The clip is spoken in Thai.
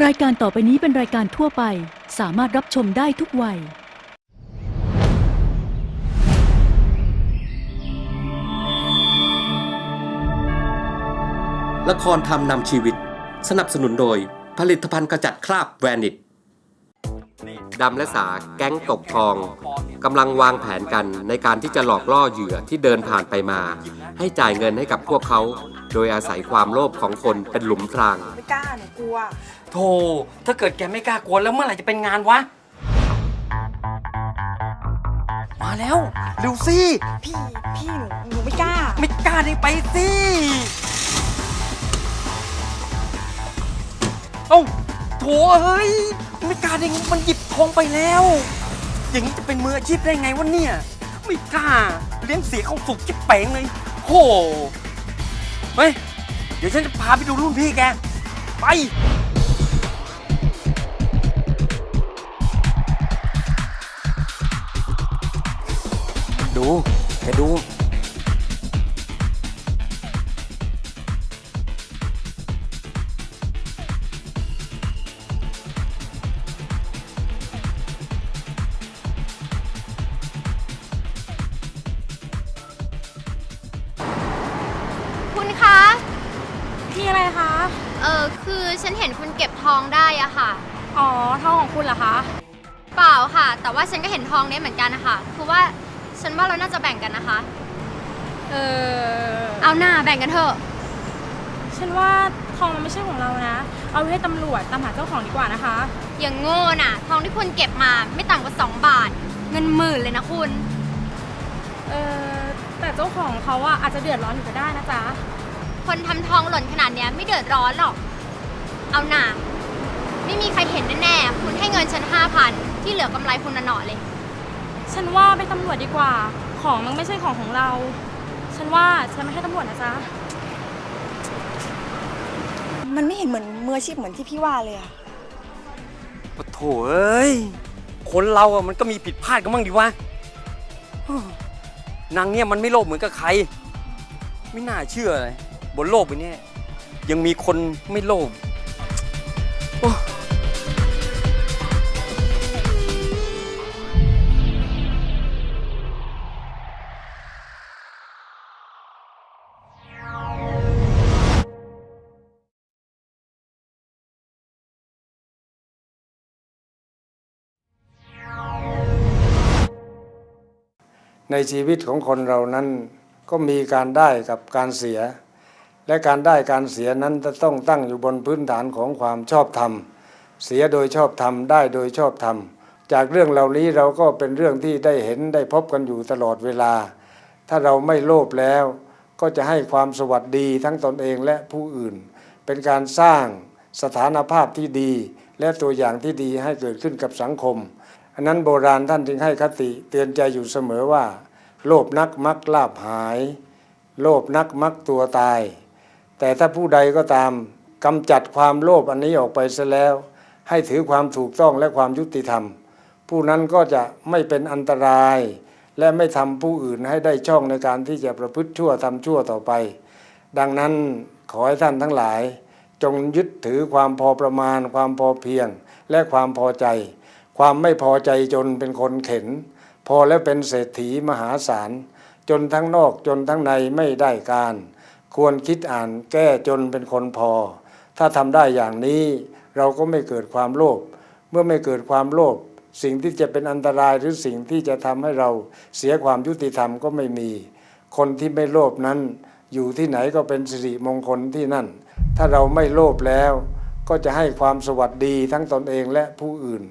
รายการต่อไปนี้เป็นรายการทั่วไป สามารถรับชมได้ทุกวัย ละครทำนำชีวิต สนับสนุนโดย ผลิตภัณฑ์กระจัดคราบแวนิตดำและสาแก๊งตกทองกำลังวางแผนกันในการที่จะหลอกล่อเหยื่อที่เดินผ่านไปมา ให้จ่ายเงินให้กับพวกเขา โดยอาศัยความโลภของคนเป็นหลุมพราง ไม่กล้าหนูกลัว โธ่ถ้าเกิดแกไม่กล้ากวนแล้วเมื่อไหร่จะเป็นงานวะ มาแล้วเร็วสิพี่พี่หนูหนูไม่กล้า ไม่กล้าได้ไปสิเอ้าโถเฮ้ย ไม่กล้าได้ไงมันหยิบทองไปแล้ว อย่างนี้จะเป็นมืออาชีพได้ไงวะเนี่ย ไม่กล้า เลี้ยงเสียเขาสุกจิ๊บเป๋งเลยโห เฮ้ย เดี๋ยวฉันจะพาไปดูรุ่นพี่แก ไป ดูแกดู อะไรคะ เออคือฉันเห็นคุณเก็บทองได้อะค่ะ อ๋อทองของคุณเหรอคะ เปล่าค่ะ แต่ว่าฉันก็เห็นทองเนี้ยเหมือนกันนะคะคือว่าฉันว่าเราน่าจะแบ่งกันนะคะ เออเอาหน้าแบ่งกันเถอะ ฉันว่าทองมันไม่ใช่ของเรานะ เอาไว้ให้ตำรวจตามหาเจ้าของดีกว่านะคะ อย่างโง่น่ะ ทองที่คุณเก็บมาไม่ต่ำกว่า2บาท เงินหมื่นเลยนะคุณ เออแต่เจ้าของเขาอะอาจจะเดือดร้อนอยู่ก็ได้นะจ๊ะ คนทำทองหล่นขนาดเนี้ยไม่เดือดร้อนหรอก เอาหน่าไม่มีใครเห็นแน่ๆ คุณให้เงินฉันห้าพันที่เหลือกำไรคุณน่ะหน่อเลย ฉันว่าไปตำรวจดีกว่า ของมันไม่ใช่ของของเรา ฉันว่าฉันไม่ให้ตำรวจนะจ๊ะ มันไม่เห็นเหมือนมืออาชีพเหมือนที่พี่ว่าเลยอะปะโถเอ้ย คนเราอะมันก็มีผิดพลาดกันบ้างดิวะฮู้นางเนี่ยมันไม่โลภเหมือนกับใคร ไม่น่าเชื่อเลย บนโลกใบนี้ยังมีคนไม่โลภในชีวิตของคนเรานั้นก็มีการได้กับการเสีย และการได้การเสียนั้นจะต้องตั้งอยู่บนพื้นฐานของความชอบธรรม เสียโดยชอบธรรมได้โดยชอบธรรม จากเรื่องเหล่านี้เราก็เป็นเรื่องที่ได้เห็นได้พบกันอยู่ตลอดเวลา ถ้าเราไม่โลภแล้ว ก็จะให้ความสวัสดีทั้งตนเองและผู้อื่น เป็นการสร้างสถานภาพที่ดี และตัวอย่างที่ดีให้เกิดขึ้นกับสังคม อันนั้นโบราณท่านจึงให้คติเตือนใจอยู่เสมอว่า โลภนักมักลาบหาย โลภนักมักตัวตาย แต่ถ้าผู้ใดก็ตามกำจัดความโลภอันนี้ออกไปซะแล้ว ให้ถือความถูกต้องและความยุติธรรม ผู้นั้นก็จะไม่เป็นอันตราย และไม่ทำผู้อื่นให้ได้ช่องในการที่จะประพฤติชั่วทำชั่วต่อไป ดังนั้นขอให้ท่านทั้งหลาย จงยึดถือความพอประมาณ ความพอเพียง และความพอใจ ความไม่พอใจจนเป็นคนเข็น พอแล้วเป็นเศรษฐีมหาศาลจนทั้งนอกจนทั้งในไม่ได้การ ควรคิดอ่านแก้จนเป็นคนพอ ถ้าทำได้อย่างนี้เราก็ไม่เกิดความโลภเมื่อไม่เกิดความโลภสิ่งที่จะเป็นอันตรายหรือสิ่งที่จะทำให้เราเสียความยุติธรรมก็ไม่มี คนที่ไม่โลภนั้น อยู่ที่ไหนก็เป็นสิริมงคลที่นั่น ถ้าเราไม่โลภแล้ว ก็จะให้ความสวัสดีทั้งตนเองและผู้อื่น